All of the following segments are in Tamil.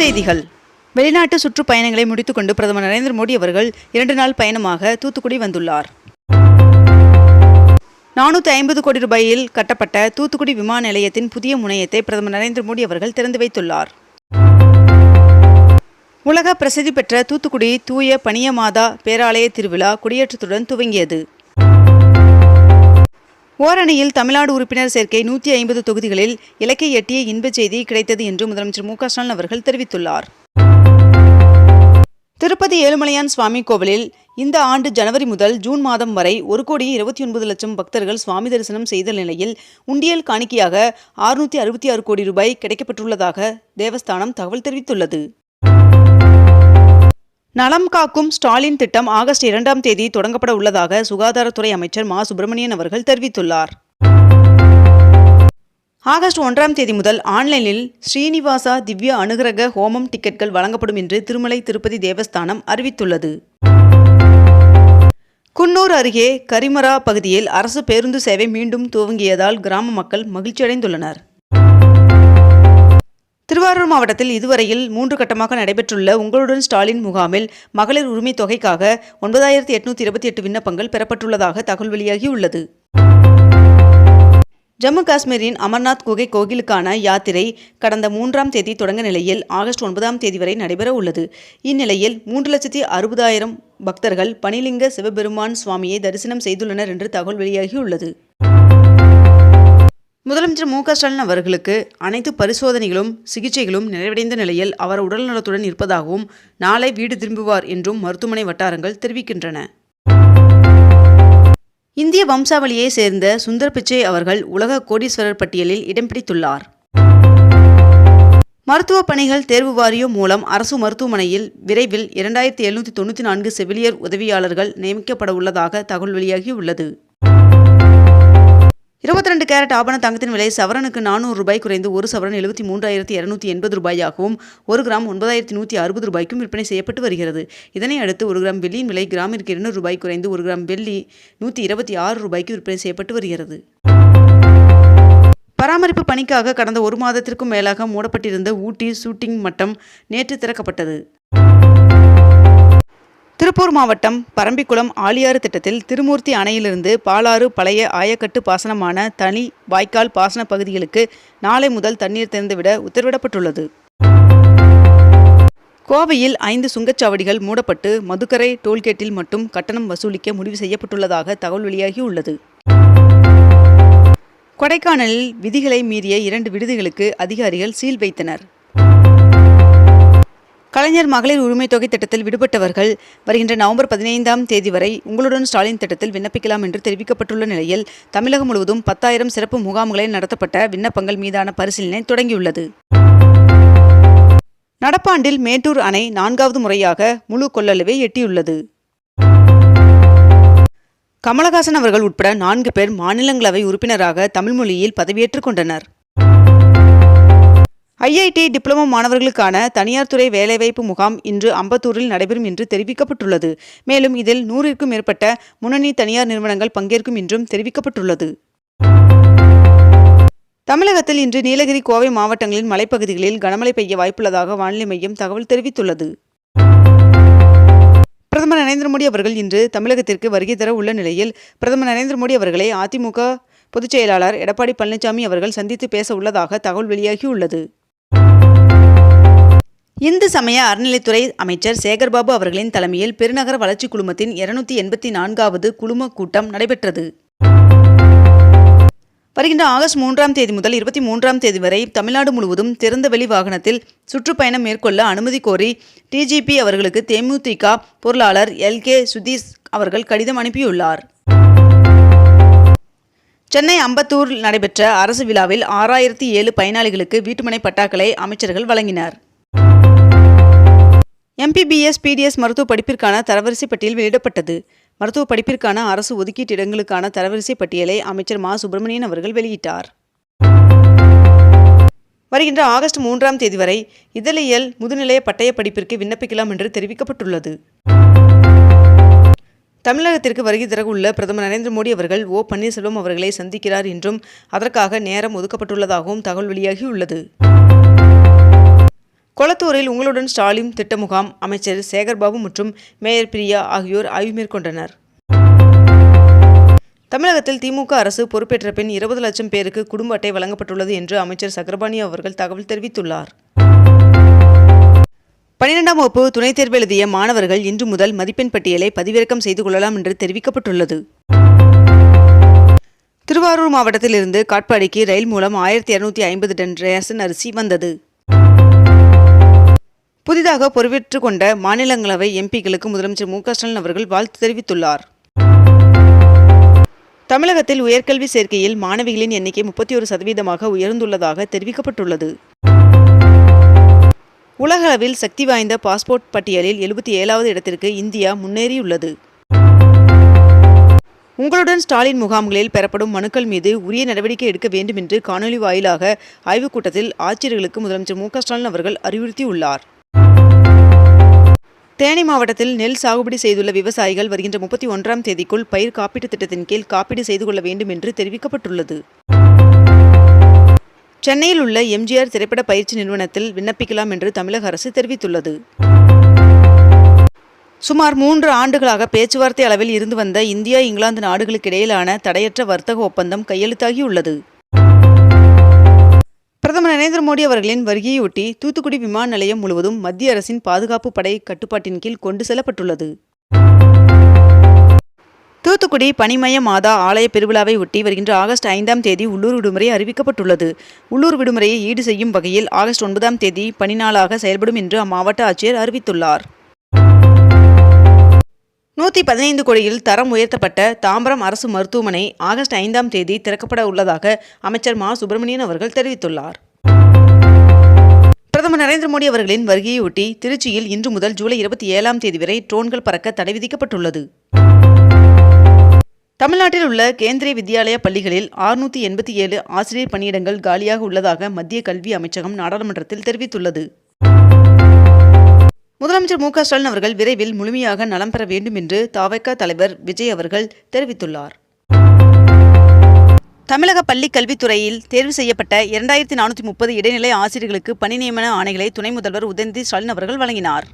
செய்திகள். வெளிநாட்டு சுற்றுப்பயணங்களை முடித்துக்கொண்டு பிரதமர் நரேந்திர மோடி அவர்கள் இரண்டு நாள் பயணமாக தூத்துக்குடி வந்துள்ளார். நானூற்றி ஐம்பது கோடி ரூபாயில் கட்டப்பட்ட தூத்துக்குடி விமான நிலையத்தின் புதிய முனையத்தை பிரதமர் நரேந்திர மோடி அவர்கள் திறந்து வைத்துள்ளார். உலக பிரசித்தி பெற்ற தூத்துக்குடி தூய பனியமாதா பேராலய திருவிழா கொடியேற்றத்துடன் துவங்கியது. ஓரணியில் தமிழ்நாடு உறுப்பினர் சேர்க்கை நூற்றி ஐம்பது தொகுதிகளில் இலக்கை எட்டிய இன்பச் செய்தி கிடைத்தது என்று முதலமைச்சர் மு ஸ்டாலின் அவர்கள் தெரிவித்துள்ளார். திருப்பதி ஏழுமலையான் சுவாமி கோவிலில் இந்த ஆண்டு ஜனவரி முதல் ஜூன் மாதம் வரை ஒரு கோடி இருபத்தி ஒன்பது லட்சம் பக்தர்கள் சுவாமி தரிசனம் செய்த நிலையில் உண்டியல் காணிக்கையாக அறுநூற்றி அறுபத்தி ஆறு கோடி ரூபாய் கிடைக்கப்பட்டுள்ளதாக தேவஸ்தானம் தகவல் தெரிவித்துள்ளது. நலம் காக்கும் ஸ்டாலின் திட்டம் ஆகஸ்ட் இரண்டாம் தேதி தொடங்கப்பட உள்ளதாக சுகாதாரத்துறை அமைச்சர் மா. சுப்பிரமணியன் அவர்கள் தெரிவித்துள்ளார். ஆகஸ்ட் ஒன்றாம் தேதி முதல் ஆன்லைனில் ஸ்ரீனிவாசா திவ்ய அனுகிரக ஹோமம் டிக்கெட்கள் வழங்கப்படும் என்று திருமலை திருப்பதி தேவஸ்தானம் அறிவித்துள்ளது. குன்னூர் அருகே கரிமரா பகுதியில் அரசு பேருந்து சேவை மீண்டும் துவங்கியதால் கிராம மக்கள் மகிழ்ச்சியடைந்துள்ளனர். திருவாரூர் மாவட்டத்தில் இதுவரையில் மூன்று கட்டமாக நடைபெற்றுள்ள உங்களுடன் ஸ்டாலின் முகாமில் மகளிர் உரிமை தொகைக்காக ஒன்பதாயிரத்தி எட்நூத்தி இருபத்தி எட்டு விண்ணப்பங்கள் பெறப்பட்டுள்ளதாக தகவல் வெளியாகியுள்ளது ஜம்மு காஷ்மீரின் அமர்நாத் குகை கோயிலுக்கான யாத்திரை கடந்த மூன்றாம் தேதி தொடங்க நிலையில் ஆகஸ்ட் ஒன்பதாம் தேதி வரை நடைபெற உள்ளது. இந்நிலையில் மூன்று லட்சத்தி அறுபதாயிரம் பக்தர்கள் பனிலிங்க சிவபெருமான் சுவாமியை தரிசனம் செய்துள்ளனர் என்று தகவல் வெளியாகியுள்ளது முதலமைச்சர் மு க ஸ்டாலின் அவர்களுக்கு அனைத்து பரிசோதனைகளும் சிகிச்சைகளும் நிறைவடைந்த நிலையில் அவர் உடல்நலத்துடன் இருப்பதாகவும் நாளை வீடு திரும்புவார் என்றும் மருத்துவமனை வட்டாரங்கள் தெரிவிக்கின்றன. இந்திய வம்சாவளியை சேர்ந்த சுந்தர் பிச்சை அவர்கள் உலக கோடீஸ்வரர் பட்டியலில் இடம் பிடித்துள்ளார். மருத்துவ பணிகள் தேர்வு வாரியம் மூலம் அரசு மருத்துவமனையில் விரைவில் இரண்டாயிரத்தி எழுநூற்றி தொண்ணூற்றி நான்கு செவிலியர் உதவியாளர்கள் நியமிக்கப்பட உள்ளதாக தகவல் வெளியாகியுள்ளது. இருபத்தி ரெண்டு கேரட் ஆபண தங்கத்தின் விலை சவரனுக்கு நானூறு ரூபாய் குறைந்து ஒரு சவரன் எழுபத்தி மூன்றாயிரத்தி இரநூத்தி எண்பது ரூபாயாகவும் ஒரு கிராம் ஒன்பதாயிரத்தி நூற்றி அறுபது ரூபாய்க்கும் விற்பனை செய்யப்பட்டு வருகிறது. இதனை அடுத்து ஒரு கிராம் வெள்ளியின் விலை கிராமிற்கு இருநூறு ரூபாய் குறைந்து ஒரு கிராம் வெள்ளி நூற்றி இருபத்தி ஆறு ரூபாய்க்கு விற்பனை செய்யப்பட்டு வருகிறது. பராமரிப்பு பணிக்காக கடந்த ஒரு மாதத்திற்கும் மேலாக மூடப்பட்டிருந்த ஊட்டி ஷூட்டிங் மட்டம் நேற்று திறக்கப்பட்டது. திருப்பூர் மாவட்டம் பரம்பிக்குளம் ஆலியாறு திட்டத்தில் திருமூர்த்தி அணையிலிருந்து பாலாறு பழைய ஆயக்கட்டு பாசனமான தனி வாய்க்கால் பாசன பகுதிகளுக்கு நாளை முதல் தண்ணீர் திறந்துவிட உத்தரவிடப்பட்டுள்ளது. கோவையில் ஐந்து சுங்கச்சாவடிகள் மூடப்பட்டு மதுக்கரை டோல்கேட்டில் மட்டும் கட்டணம் வசூலிக்க முடிவு செய்யப்பட்டுள்ளதாக தகவல் வெளியாகியுள்ளது. கொடைக்கானலில் விதிகளை மீறிய இரண்டு விடுதிகளுக்கு அதிகாரிகள் சீல் வைத்தனர். கலைஞர் மகளிர் உரிமை தொகை திட்டத்தில் விடுபட்டவர்கள் வருகின்ற நவம்பர் பதினைந்தாம் தேதி வரை உங்களுடன் ஸ்டாலின் திட்டத்தில் விண்ணப்பிக்கலாம் என்று தெரிவிக்கப்பட்டுள்ள நிலையில் தமிழகம் முழுவதும் பத்தாயிரம் சிறப்பு முகாம்களில் நடத்தப்பட்ட விண்ணப்பங்கள் மீதான பரிசீலனை தொடங்கியுள்ளது. நடப்பாண்டில் மேட்டூர் அணை நான்காவது முறையாக முழு கொள்ளளவை எட்டியுள்ளது. கமலஹாசன் அவர்கள் உட்பட நான்கு பேர் மாநிலங்களவை உறுப்பினராக தமிழ் மொழியில் பதவியேற்றுக் கொண்டனர். ஐஐடி டிப்ளமோ மாணவர்களுக்கான தனியார் துறை வேலைவாய்ப்பு முகாம் இன்று அம்பத்தூரில் நடைபெறும் என்று தெரிவிக்கப்பட்டுள்ளது. மேலும் இதில் நூறிற்கும் மேற்பட்ட முன்னணி தனியார் நிறுவனங்கள் பங்கேற்கும் என்றும் தெரிவிக்கப்பட்டுள்ளது. தமிழகத்தில் இன்று நீலகிரி கோவை மாவட்டங்களின் மலைப்பகுதிகளில் கனமழை பெய்ய வாய்ப்புள்ளதாக வானிலை மையம் தகவல் தெரிவித்துள்ளது. பிரதமர் நரேந்திர மோடி அவர்கள் இன்று தமிழகத்திற்கு வருகை தர உள்ள நிலையில் பிரதமர் நரேந்திர மோடி அவர்களை அதிமுக பொதுச்செயலாளர் எடப்பாடி பழனிசாமி அவர்கள் சந்தித்து பேச உள்ளதாக தகவல் வெளியாகியுள்ளது. இந்து சமய அறநிலைத்துறை அமைச்சர் சேகர்பாபு அவர்களின் தலைமையில் பெருநகர வளர்ச்சி குழுமத்தின் இருநூத்தி எண்பத்தி நான்காவது குழும கூட்டம் நடைபெற்றது. வருகின்ற ஆகஸ்ட் மூன்றாம் தேதி முதல் இருபத்தி மூன்றாம் தேதி வரை தமிழ்நாடு முழுவதும் திறந்தவெளி வாகனத்தில் சுற்றுப்பயணம் மேற்கொள்ள அனுமதி கோரி டிஜிபி அவர்களுக்கு தேமுதிக பொருளாளர் எல் கே சுதீஷ் அவர்கள் கடிதம் அனுப்பியுள்ளார். சென்னை அம்பத்தூரில் நடைபெற்ற அரசு விழாவில் ஆறாயிரத்தி ஏழு பயனாளிகளுக்கு வீட்டுமனை பட்டாக்களை அமைச்சர்கள் வழங்கினர். எம்பிபிஎஸ் பிடிஎஸ் மருத்துவ படிப்பிற்கான தரவரிசை பட்டியல் வெளியிடப்பட்டது. மருத்துவ படிப்பிற்கான அரசு ஒதுக்கீட்டு இடங்களுக்கான தரவரிசை பட்டியலை அமைச்சர் மா. சுப்பிரமணியன் அவர்கள் வெளியிட்டார். வருகின்ற ஆகஸ்ட் மூன்றாம் தேதி வரை இதழியல் முதுநிலைய பட்டய படிப்பிற்கு விண்ணப்பிக்கலாம் என்று தெரிவிக்கப்பட்டுள்ளது. தமிழகத்திற்கு வருகை தரவுள்ள உள்ள பிரதமர் நரேந்திர மோடி அவர்கள் ஓ. பன்னீர்செல்வம் அவர்களை சந்திக்கிறார் என்றும் அதற்காக நேரம் ஒதுக்கப்பட்டுள்ளதாகவும் தகவல் வெளியாகியுள்ளது. கொளத்தூரில் உங்களுடன் ஸ்டாலின் திட்ட முகாம் அமைச்சர் சேகர்பாபு மற்றும் மேயர் பிரியா ஆகியோர் ஆய்வு மேற்கொண்டனர். தமிழகத்தில் திமுக அரசு பொறுப்பேற்ற பின் இருபது லட்சம் பேருக்கு குடும்ப அட்டை வழங்கப்பட்டுள்ளது என்று அமைச்சர் சக்கரபாணி அவர்கள் தகவல் தெரிவித்துள்ளார். பனிரெண்டாம் வகுப்பு துணைத் தேர்வு எழுதிய மாணவர்கள் இன்று முதல் மதிப்பெண் பட்டியலை பதிவிறக்கம் செய்து கொள்ளலாம் என்று தெரிவிக்கப்பட்டுள்ளது. திருவாரூர் மாவட்டத்திலிருந்து காட்பாடிக்கு ரயில் மூலம் ஆயிரத்தி இருநூத்தி ஐம்பது டன் ரேஷன் அரிசி வந்தது. புதிதாக பொறுப்பேற்றுக் கொண்ட மாநிலங்களவை எம்பிக்களுக்கு முதலமைச்சர் மு ஸ்டாலின் அவர்கள் வாழ்த்து தெரிவித்துள்ளார். தமிழகத்தில் உயர்கல்வி சேர்க்கையில் மாணவிகளின் எண்ணிக்கை முப்பத்தி ஒரு சதவீதமாக உயர்ந்துள்ளதாக தெரிவிக்கப்பட்டுள்ளது. உலகளவில் சக்தி வாய்ந்த பாஸ்போர்ட் பட்டியலில் எழுபத்தி ஏழாவது இடத்திற்கு இந்தியா முன்னேறியுள்ளது. உங்களுடன் ஸ்டாலின் முகாம்களில் பெறப்படும் மனுக்கள் மீது உரிய நடவடிக்கை எடுக்க வேண்டும் என்று காணொலி வாயிலாக ஆய்வுக் கூட்டத்தில் ஆட்சியர்களுக்கு முதலமைச்சர் மு ஸ்டாலின் அவர்கள் அறிவுறுத்தியுள்ளார். தேனி மாவட்டத்தில் நெல் சாகுபடி செய்துள்ள விவசாயிகள் வருகின்ற முப்பத்தி ஒன்றாம் தேதிக்குள் பயிர் காப்பீட்டுத் திட்டத்தின் கீழ் காப்பீடு செய்து கொள்ள வேண்டும் என்று தெரிவிக்கப்பட்டுள்ளது. சென்னையில் உள்ள எம்ஜிஆர் திரைப்பட பயிற்சி நிறுவனத்தில் விண்ணப்பிக்கலாம் என்று தமிழக அரசு தெரிவித்துள்ளது. சுமார் மூன்று ஆண்டுகளாக பேச்சுவார்த்தை அளவில் இருந்து வந்த இந்தியா இங்கிலாந்து நாடுகளுக்கு இடையிலான தடையற்ற வர்த்தக ஒப்பந்தம் கையெழுத்தாகியுள்ளது. பிரதமர் நரேந்திர மோடி அவர்களின் வருகையொட்டி தூத்துக்குடி விமான நிலையம் முழுவதும் மத்திய அரசின் பாதுகாப்பு படை கட்டுப்பாட்டின் கீழ் கொண்டு செல்லப்பட்டுள்ளது. தூத்துக்குடி பனிமய மாதா ஆலய பெருவிழாவை ஒட்டி வருகின்ற ஆகஸ்ட் ஐந்தாம் தேதி உள்ளூர் விடுமுறை அறிவிக்கப்பட்டுள்ளது. உள்ளூர் விடுமுறையை ஈடு செய்யும் வகையில் ஆகஸ்ட் ஒன்பதாம் தேதி பனிநாளாக செயல்படும் என்று அம்மாவட்ட ஆட்சியர் அறிவித்துள்ளார். நூற்றி பதினைந்து கோடியில் தரம் உயர்த்தப்பட்ட தாம்பரம் அரசு மருத்துவமனை ஆகஸ்ட் ஐந்தாம் தேதி திறக்கப்பட உள்ளதாக அமைச்சர் மா. சுப்பிரமணியன் அவர்கள் தெரிவித்துள்ளார். பிரதமர் நரேந்திர மோடி அவர்களின் வருகையொட்டி திருச்சியில் இன்று முதல் ஜூலை இருபத்தி ஏழாம் தேதி வரை ட்ரோன்கள் பறக்க தடை விதிக்கப்பட்டுள்ளது. தமிழ்நாட்டில் உள்ள கேந்திரிய வித்யாலய பள்ளிகளில் ஆறுநூற்றி எண்பத்தி ஏழு ஆசிரியர் பணியிடங்கள் காலியாக உள்ளதாக மத்திய கல்வி அமைச்சகம் நாடாளுமன்றத்தில் தெரிவித்துள்ளது. முதலமைச்சர் மு க ஸ்டாலின் அவர்கள் விரைவில் முழுமையாக நலம் பெற வேண்டும் என்று தாவக தலைவர் விஜய் அவர்கள் தெரிவித்துள்ளார். தமிழக பள்ளி கல்வித்துறையில் தேர்வு செய்யப்பட்ட இரண்டாயிரத்தி நானூற்றி முப்பது இடைநிலை ஆசிரியர்களுக்கு பணி நியமன ஆணைகளை துணை முதல்வர் உதயநிதி ஸ்டாலின் அவர்கள் வழங்கினார்.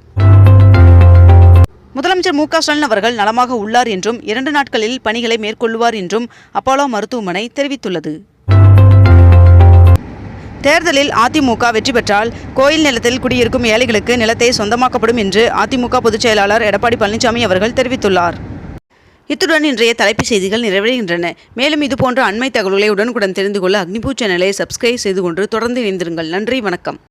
முதலமைச்சர் மு க ஸ்டாலின் அவர்கள் நலமாக உள்ளார் என்றும் இரண்டு நாட்களில் பணிகளை மேற்கொள்வார் என்றும் அப்போலோ மருத்துவமனை தெரிவித்துள்ளது. தேர்தலில் அதிமுக வெற்றி பெற்றால் கோயில் நிலத்தில் குடியிருக்கும் ஏழைகளுக்கு நிலத்தை சொந்தமாக்கப்படும் என்று அதிமுக பொதுச் செயலாளர் எடப்பாடி பழனிசாமி அவர்கள் தெரிவித்துள்ளார். இத்துடன் இன்றைய தலைப்புச் செய்திகள் நிறைவடைகின்றன. மேலும் இதுபோன்ற அண்மை தகவல்களை உடனுக்குடன் தெரிந்து கொள்ள அக்னிபூ சேனலை சப்ஸ்கிரைப் செய்து கொண்டு தொடர்ந்து இணைந்திருங்கள். நன்றி வணக்கம்.